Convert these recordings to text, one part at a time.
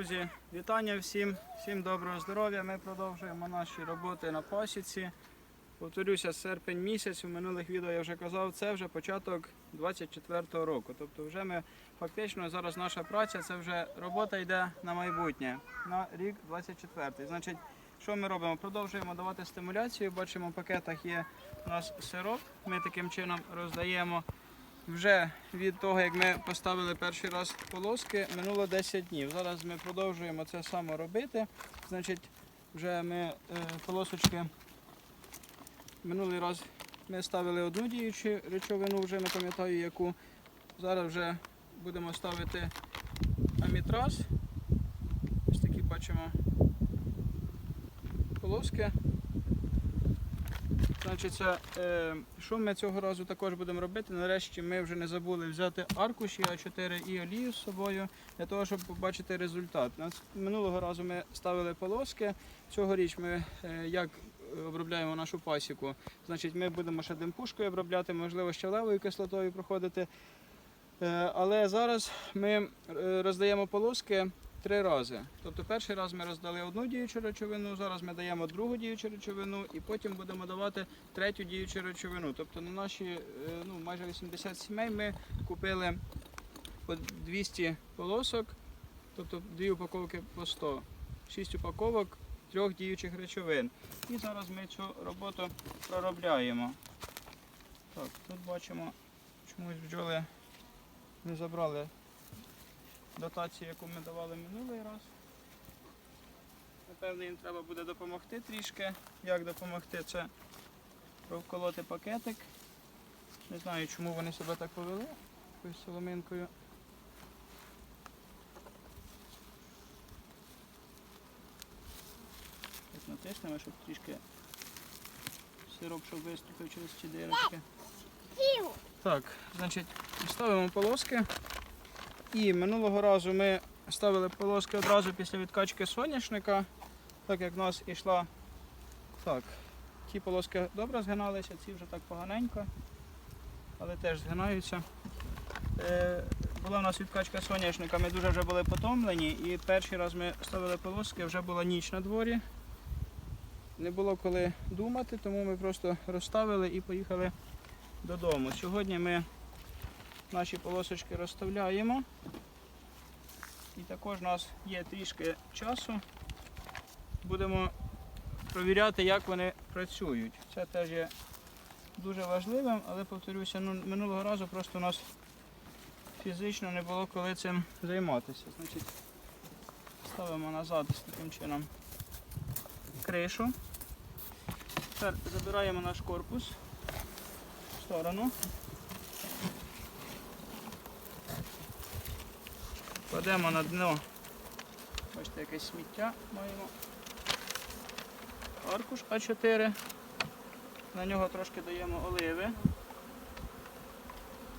Друзі, вітання всім, всім доброго здоров'я. Ми продовжуємо наші роботи на пасіці. Повторюся, серпень місяць, у минулих відео я вже казав, це вже початок 24-го року. Тобто вже ми фактично зараз наша праця, це вже робота йде на майбутнє, на рік 24-й. Значить, що ми робимо? Продовжуємо давати стимуляцію. Бачимо, в пакетах є у нас сироп. Ми таким чином роздаємо. Вже від того, як ми поставили перший раз полоски, минуло 10 днів. Зараз ми продовжуємо це саме робити. Значить, вже ми е, полосочки минулий раз ми ставили одну діючу речовину, вже не пам'ятаю яку. Зараз вже будемо ставити амітраз. Ось такі бачимо полоски. Значить, е, що ми цього разу також будемо робити? Нарешті ми вже не забули взяти аркуші А4 і олію з собою для того, щоб побачити результат. Минулого разу ми ставили полоски. Цьогоріч ми е, як обробляємо нашу пасіку. Значить, ми будемо ще димпушкою обробляти, можливо, ще левою кислотою проходити. Е, Але зараз ми роздаємо полоски три рази. Тобто перший раз ми роздали одну діючу речовину, зараз ми даємо другу діючу речовину і потім будемо давати третю діючу речовину. Тобто на наші е, ну, майже 80 сімей ми купили по 200 полосок, тобто дві упаковки по 100, 6 упаковок трьох діючих речовин. І зараз ми цю роботу проробляємо. Так, тут бачимо, чомусь бджоли не забрали дотацію, яку ми давали минулий раз. Напевно, їм треба буде допомогти трішки. Як допомогти? Це провколоти пакетик. Не знаю, чому вони себе так повели якоюсь соломинкою. Так натиснемо, щоб трішки сироп, щоб виступив через ці дирочки. Так, значить, ставимо полоски. І минулого разу ми ставили полоски одразу після відкачки соняшника, так як в нас ішла. Так, ті полоски добре згиналися, ці вже так поганенько, але теж згинаються. Е, була в нас відкачка соняшника, ми дуже вже були потомлені, і перший раз ми ставили полоски, вже була ніч на дворі. Не було коли думати, тому ми просто розставили і поїхали додому. Сьогодні ми наші полосочки розставляємо. І також у нас є трішки часу. Будемо провіряти, як вони працюють. Це теж є дуже важливим, але повторюся, ну, минулого разу просто у нас фізично не було коли цим займатися. Значить, ставимо назад таким чином кришу. Тепер забираємо наш корпус в сторону. Кладемо на дно, бачите, якесь сміття маємо. Аркуш А4. На нього трошки даємо оливи.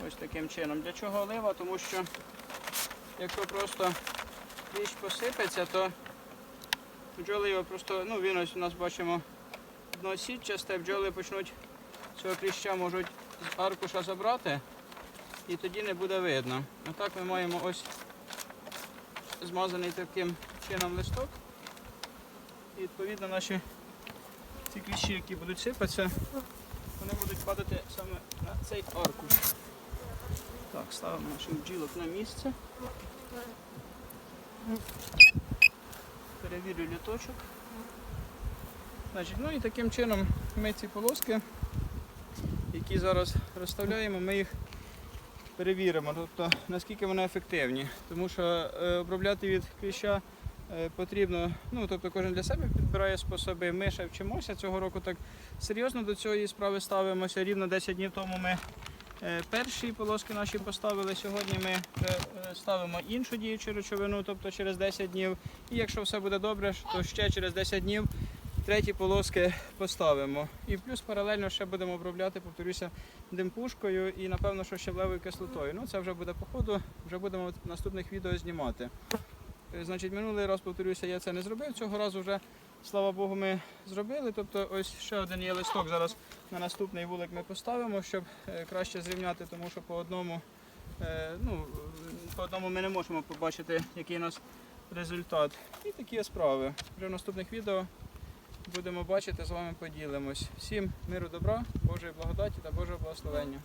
Ось таким чином. Для чого олива? Тому що якщо просто кліщ посипеться, то бджоли його просто, ну він ось у нас бачимо дно сітчасте, бджоли почнуть цього кліща можуть з аркуша забрати і тоді не буде видно. А так ми маємо ось змазаний таким чином листок. І відповідно наші ці кліщі, які будуть сипатися, вони будуть падати саме на цей аркуш. Так, ставимо наших бджілок на місце. Перевірю літочок. Значить, ну і таким чином ми ці полоски, які зараз розставляємо, ми їх перевіримо, тобто наскільки вони ефективні. Тому що е, обробляти від кліща е, потрібно, ну тобто кожен для себе підбирає способи. Ми ще вчимося цього року так серйозно до цієї справи ставимося. Рівно 10 днів тому ми е, перші полоски наші поставили. Сьогодні ми ставимо іншу діючу речовину, тобто через 10 днів. І якщо все буде добре, то ще через 10 днів. Треті полоски поставимо. І плюс паралельно ще будемо обробляти, повторюся, димпушкою і напевно, що щавлевою кислотою. Ну це вже буде по ходу, вже будемо в наступних відео знімати. Е, Значить, минулий раз, повторюся, я це не зробив. Цього разу вже, слава Богу, ми зробили. Тобто ось ще один є листок. Зараз на наступний вулик ми поставимо, щоб е, краще зрівняти, тому що по одному, е, ну, по одному ми не можемо побачити, який у нас результат. І такі справи. Вже в наступних відео будемо бачити, з вами поділимось. Всім миру добра, Божої благодаті та Божого благословення.